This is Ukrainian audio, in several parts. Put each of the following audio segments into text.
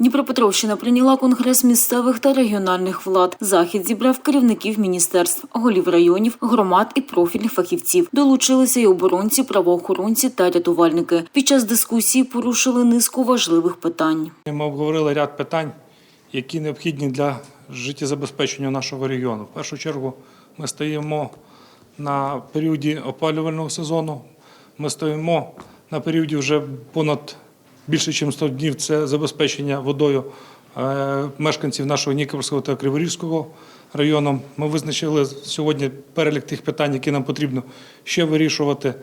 Дніпропетровщина прийняла конгрес місцевих та регіональних влад. Захід зібрав керівників міністерств, голів районів, громад і профільних фахівців. Долучилися й оборонці, правоохоронці та рятувальники. Під час дискусії порушили низку важливих питань. Ми обговорили ряд питань, які необхідні для життєзабезпечення нашого регіону. В першу чергу ми стоїмо на періоді опалювального сезону. Ми стоїмо на періоді вже понад більше, ніж 100 днів. Це забезпечення водою е, мешканців нашого Нікопольського та Криворізького району. Ми визначили сьогодні перелік тих питань, які нам потрібно ще вирішувати.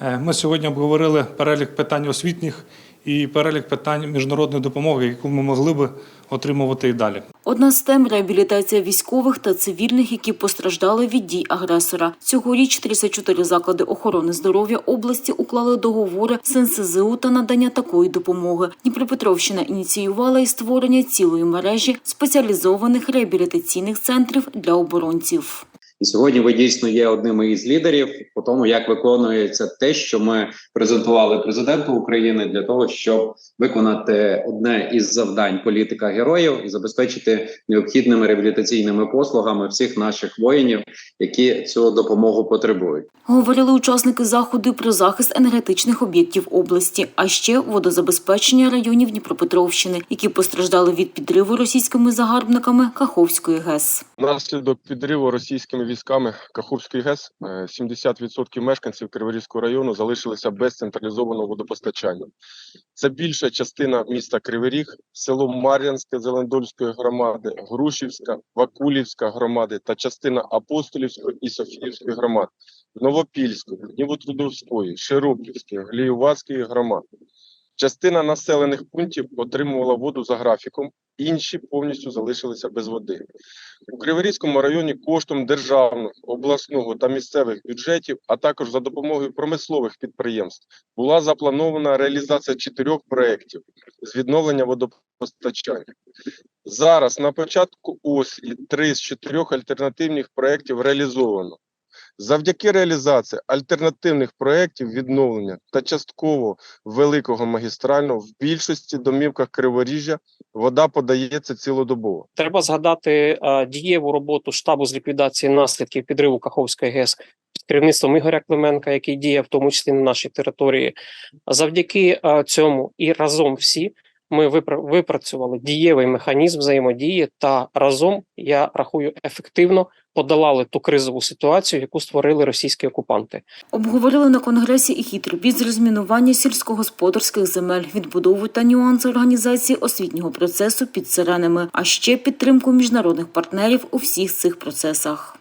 Е, Ми сьогодні обговорили перелік питань освітніх і перелік питань міжнародної допомоги, яку ми могли би отримувати і далі. Одна з тем реабілітація військових та цивільних, які постраждали від дій агресора. Цьогоріч 34 заклади охорони здоров'я області уклали договори з НСЗУ та надання такої допомоги. Дніпропетровщина ініціювала і створення цілої мережі спеціалізованих реабілітаційних центрів для оборонців. І сьогодні ви дійсно є одним із лідерів по тому, як виконується те, що ми презентували президенту України для того, щоб виконати одне із завдань політика героїв і забезпечити необхідними реабілітаційними послугами всіх наших воїнів, які цю допомогу потребують. Говорили учасники заходу про захист енергетичних об'єктів області, а ще водозабезпечення районів Дніпропетровщини, які постраждали від підриву російськими загарбниками Каховської ГЕС. Внаслідок підриву російськими військами Каховської ГЕС е, 70% мешканців Криворізького району залишилися без централізованого водопостачання. Це більша частина міста Кривий Ріг, село Мар'янське Зелендольської громади, Грушівська, Вакулівська громади та частина Апостолівської і Софіївської громад, Новопільської, Днівотрудовської, Широківської, Гліювацької громад. Частина населених пунктів отримувала воду за графіком, інші повністю залишилися без води. У Криворізькому районі коштом державного, обласного та місцевих бюджетів, а також за допомогою промислових підприємств, була запланована реалізація чотирьох проєктів з відновлення водопостачання. Зараз на початку осені три з чотирьох альтернативних проєктів реалізовано. Завдяки реалізації альтернативних проєктів відновлення та частково великого магістрального в більшості домівках Криворіжжя вода подається цілодобово. Треба згадати е, дієву роботу штабу з ліквідації наслідків підриву Каховської ГЕС під керівництвом Ігоря Клименка, який діє в тому числі на нашій території. Завдяки е, цьому і разом всі ми випра- випрацювали дієвий механізм взаємодії та разом я рахую ефективно подолали ту кризову ситуацію, яку створили російські окупанти. Обговорили на конгресі і хід робіт з розмінування сільськогосподарських земель, відбудову та нюанси організації освітнього процесу під сиренами, а ще підтримку міжнародних партнерів у всіх цих процесах.